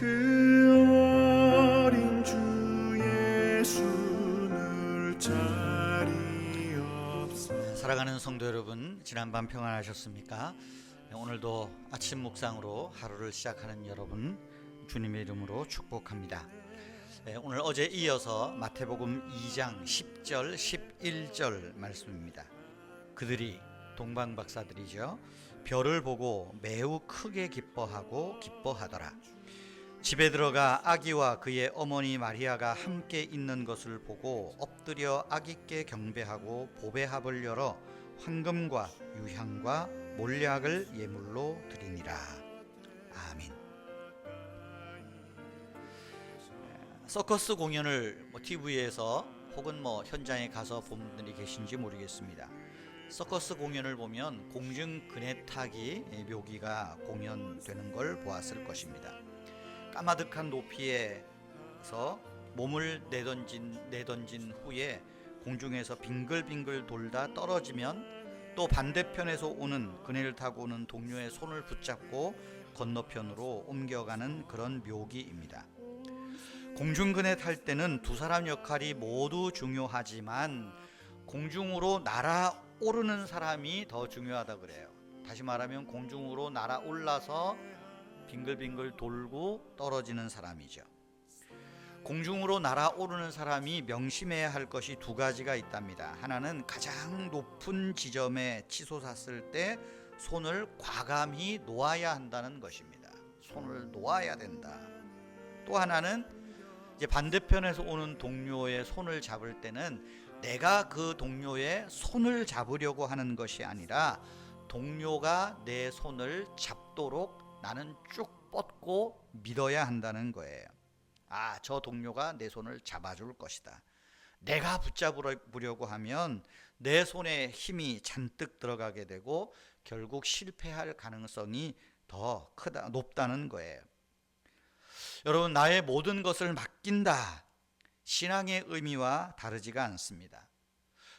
그 사랑하는 성도 여러분, 지난밤 평안하셨습니까? 네, 오늘도 아침 묵상으로 하루를 시작하는 여러분 주님의 이름으로 축복합니다. 네, 오늘 어제 이어서 마태복음 2장 10절, 11절 말씀입니다. 그들이 동방 박사들이죠. 별을 보고 매우 크게 기뻐하고 기뻐하더라. 집에 들어가 아기와 그의 어머니 마리아가 함께 있는 것을 보고 엎드려 아기께 경배하고 보배합을 열어 황금과 유향과 몰약을 예물로 드리니라. 아멘. 서커스 공연을 뭐 TV에서 혹은 뭐 현장에 가서 본 분들이 계신지 모르겠습니다. 서커스 공연을 보면 공중 그네 타기 묘기가 공연되는 걸 보았을 것입니다. 까마득한 높이에서 몸을 내던진 내던진 후에 공중에서 빙글빙글 돌다 떨어지면 또 반대편에서 오는 그네를 타고 오는 동료의 손을 붙잡고 건너편으로 옮겨가는 그런 묘기입니다. 공중근에 탈 때는 두 사람 역할이 모두 중요하지만 공중으로 날아오르는 사람이 더 중요하다 그래요. 다시 말하면 공중으로 날아올라서 빙글빙글 돌고 떨어지는 사람이죠. 공중으로 날아오르는 사람이 명심해야 할 것이 두 가지가 있답니다. 하나는 가장 높은 지점에 치솟았을 때 손을 과감히 놓아야 한다는 것입니다. 손을 놓아야 된다. 또 하나는 이제 반대편에서 오는 동료의 손을 잡을 때는 내가 그 동료의 손을 잡으려고 하는 것이 아니라 동료가 내 손을 잡도록 나는 쭉 뻗고 밀어야 한다는 거예요. 아, 저 동료가 내 손을 잡아줄 것이다. 내가 붙잡으려고 하면 내 손에 힘이 잔뜩 들어가게 되고 결국 실패할 가능성이 더 크다, 높다는 거예요. 여러분, 나의 모든 것을 맡긴다. 신앙의 의미와 다르지가 않습니다.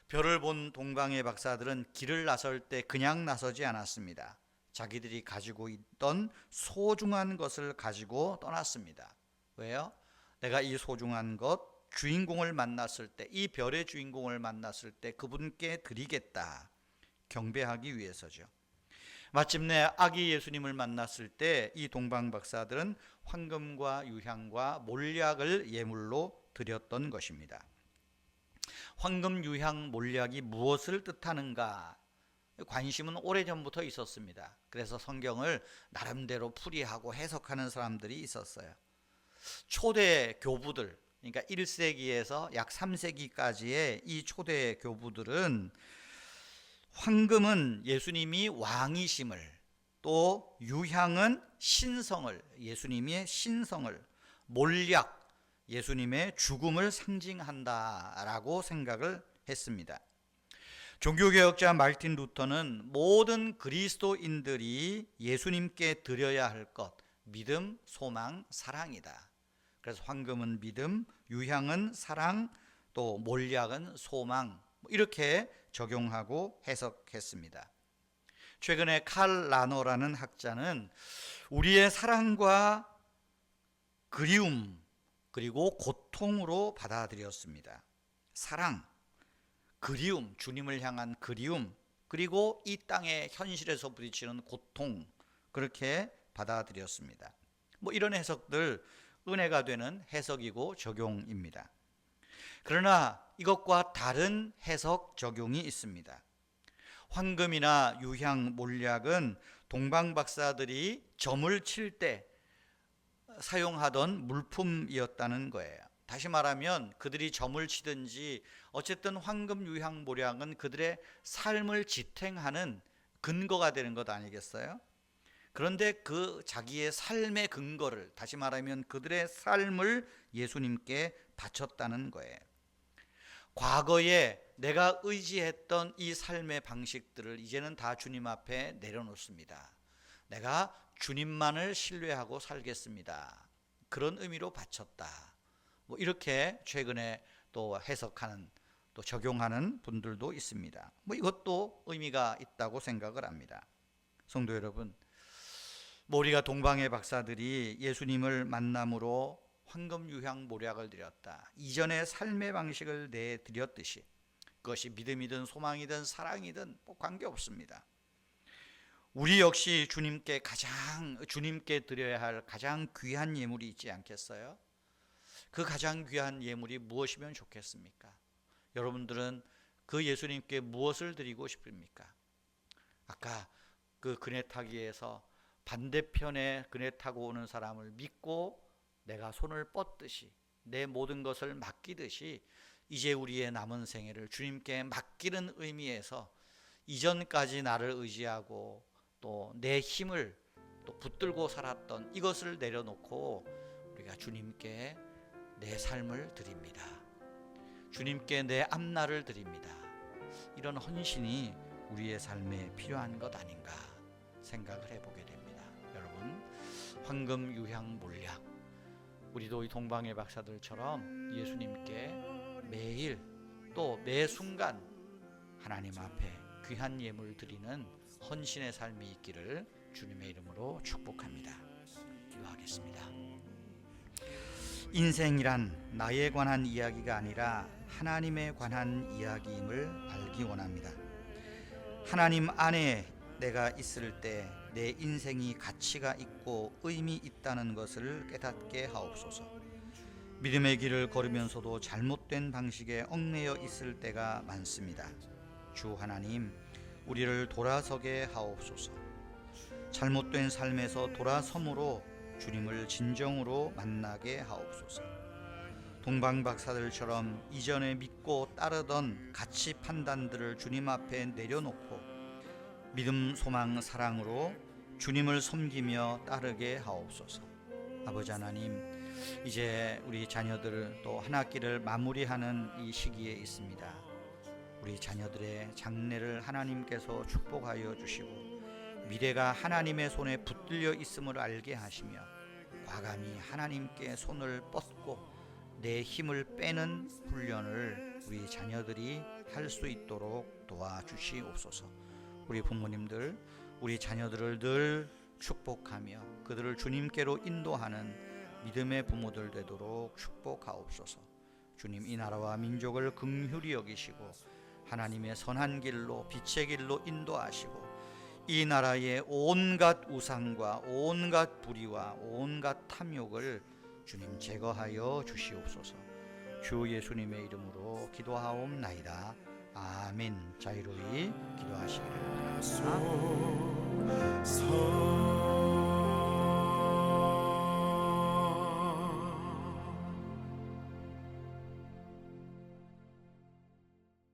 별을 본 동방의 박사들은 길을 나설 때 그냥 나서지 않았습니다. 자기들이 가지고 있던 소중한 것을 가지고 떠났습니다. 왜요? 내가 이 소중한 것, 주인공을 만났을 때, 이 별의 주인공을 만났을 때 그분께 드리겠다. 경배하기 위해서죠. 마침내 아기 예수님을 만났을 때 이 동방 박사들은 황금과 유향과 몰약을 예물로 드렸던 것입니다. 황금, 유향, 몰약이 무엇을 뜻하는가? 관심은 오래전부터 있었습니다. 그래서 성경을 나름대로 풀이하고 해석하는 사람들이 있었어요. 초대 교부들, 그러니까 1세기에서 약 3세기까지의 이 초대 교부들은 황금은 예수님이 왕이심을 또 유향은 신성을 예수님의 신성을 몰약 예수님의 죽음을 상징한다라고 생각을 했습니다. 종교개혁자 말틴 루터는 모든 그리스도인들이 예수님께 드려야 할 것, 믿음, 소망, 사랑이다. 그래서 황금은 믿음, 유향은 사랑, 또 몰약은 소망, 뭐 이렇게 적용하고 해석했습니다. 최근에 칼 라노라는 학자는 우리의 사랑과 그리움 그리고 고통으로 받아들였습니다. 사랑, 그리움, 주님을 향한 그리움, 그리고 이 땅의 현실에서 부딪히는 고통 그렇게 받아들였습니다. 뭐 이런 해석들 은혜가 되는 해석이고 적용입니다. 그러나 이것과 다른 해석 적용이 있습니다. 황금이나 유향, 몰약은 동방 박사들이 점을 칠 때 사용하던 물품이었다는 거예요. 다시 말하면 그들이 점을 치든지 어쨌든 황금, 유향, 몰약은 그들의 삶을 지탱하는 근거가 되는 것 아니겠어요? 그런데 그 자기의 삶의 근거를 다시 말하면 그들의 삶을 예수님께 바쳤다는 거예요. 과거에 내가 의지했던 이 삶의 방식들을 이제는 다 주님 앞에 내려놓습니다. 내가 주님만을 신뢰하고 살겠습니다. 그런 의미로 바쳤다. 뭐 이렇게 최근에 또 해석하는 또 적용하는 분들도 있습니다. 뭐 이것도 의미가 있다고 생각을 합니다. 성도 여러분, 모리가 동방의 박사들이 예수님을 만남으로 황금 유향 모략을 드렸다. 이전의 삶의 방식을 내드렸듯이 그것이 믿음이든 소망이든 사랑이든 뭐 관계 없습니다. 우리 역시 주님께 가장 주님께 드려야 할 가장 귀한 예물이 있지 않겠어요? 그 가장 귀한 예물이 무엇이면 좋겠습니까? 여러분들은 그 예수님께 무엇을 드리고 싶습니까? 아까 그 그네 타기에서 반대편에 그네 타고 오는 사람을 믿고 내가 손을 뻗듯이 내 모든 것을 맡기듯이 이제 우리의 남은 생애를 주님께 맡기는 의미에서 이전까지 나를 의지하고 또 내 힘을 또 붙들고 살았던 이것을 내려놓고 우리가 주님께 내 삶을 드립니다. 주님께 내 앞날을 드립니다. 이런 헌신이 우리의 삶에 필요한 것 아닌가 생각을 해보게 됩니다. 여러분, 황금 유향 몰약. 우리도 이 동방의 박사들처럼 예수님께 매일 또 매 순간 하나님 앞에 귀한 예물 드리는 헌신의 삶이 있기를 주님의 이름으로 축복합니다. 기도하겠습니다. 인생이란 나에 관한 이야기가 아니라 하나님에 관한 이야기임을 알기 원합니다. 하나님 안에 내가 있을 때 내 인생이 가치가 있고 의미 있다는 것을 깨닫게 하옵소서. 믿음의 길을 걸으면서도 잘못된 방식에 얽매여 있을 때가 많습니다. 주 하나님, 우리를 돌아서게 하옵소서. 잘못된 삶에서 돌아섬으로 주님을 진정으로 만나게 하옵소서. 동방 박사들처럼 이전에 믿고 따르던 가치 판단들을 주님 앞에 내려놓고 믿음, 소망, 사랑으로 주님을 섬기며 따르게 하옵소서. 아버지 하나님, 이제 우리 자녀들 또 한 학기를 마무리하는 이 시기에 있습니다. 우리 자녀들의 장래를 하나님께서 축복하여 주시고 미래가 하나님의 손에 붙들려 있음을 알게 하시며 과감히 하나님께 손을 뻗고 내 힘을 빼는 훈련을 우리 자녀들이 할 수 있도록 도와주시옵소서. 우리 부모님들, 우리 자녀들을 늘 축복하며 그들을 주님께로 인도하는 믿음의 부모들 되도록 축복하옵소서. 주님 이 나라와 민족을 긍휼히 여기시고 하나님의 선한 길로 빛의 길로 인도하시고 이 나라의 온갖 우상과 온갖 불의와 온갖 탐욕을 주님 제거하여 주시옵소서. 주 예수님의 이름으로 기도하옵나이다. 아멘. 자유로이 기도하시기를 바랍니다. 서